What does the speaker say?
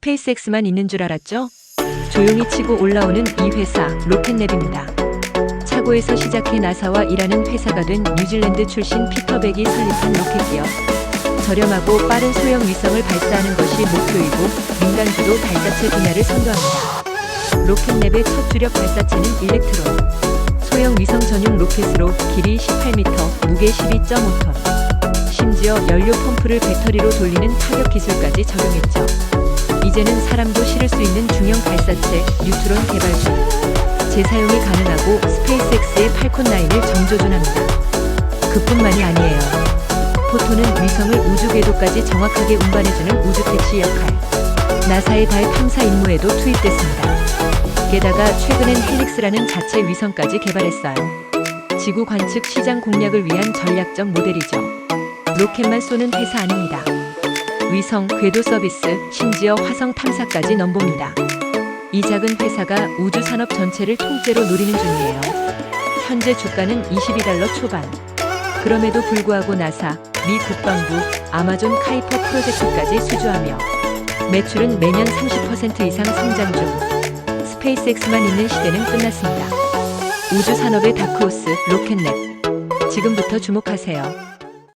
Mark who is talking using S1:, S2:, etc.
S1: 스페이스X만 있는 줄 알았죠? 조용히 치고 올라오는 이 회사 로켓랩입니다. 차고에서 시작해 나사와 일하는 회사가 된 뉴질랜드 출신 피터백이 설립한 로켓 기업. 저렴하고 빠른 소형 위성을 발사하는 것이 목표이고 민간주도 발사체 분야를 선도합니다. 로켓랩의 첫 주력 발사체는 일렉트론. 소형 위성 전용 로켓으로 길이 18m, 무게 12.5톤. 심지어 연료 펌프를 배터리로 돌리는 타격 기술까지 적용했죠. 이제는 사람도 실을 수 있는 중형 발사체 뉴트론 개발 중. 재사용이 가능하고 스페이스X의 팔콘 9을 정조준합니다. 그뿐만이 아니에요. 포토는 위성을 우주 궤도까지 정확하게 운반해주는 우주 택시 역할. 나사의 달 탐사 임무에도 투입됐습니다. 게다가 최근엔 헬릭스라는 자체 위성까지 개발했어요. 지구 관측 시장 공략을 위한 전략적 모델이죠. 로켓만 쏘는 회사 아닙니다. 위성, 궤도 서비스, 심지어 화성 탐사까지 넘봅니다. 이 작은 회사가 우주 산업 전체를 통째로 노리는 중이에요. 현재 주가는 22달러 초반. 그럼에도 불구하고 나사, 미 국방부, 아마존 카이퍼 프로젝트까지 수주하며 매출은 매년 30% 이상 성장 중. 스페이스X만 있는 시대는 끝났습니다. 우주 산업의 다크호스 로켓넷. 지금부터 주목하세요.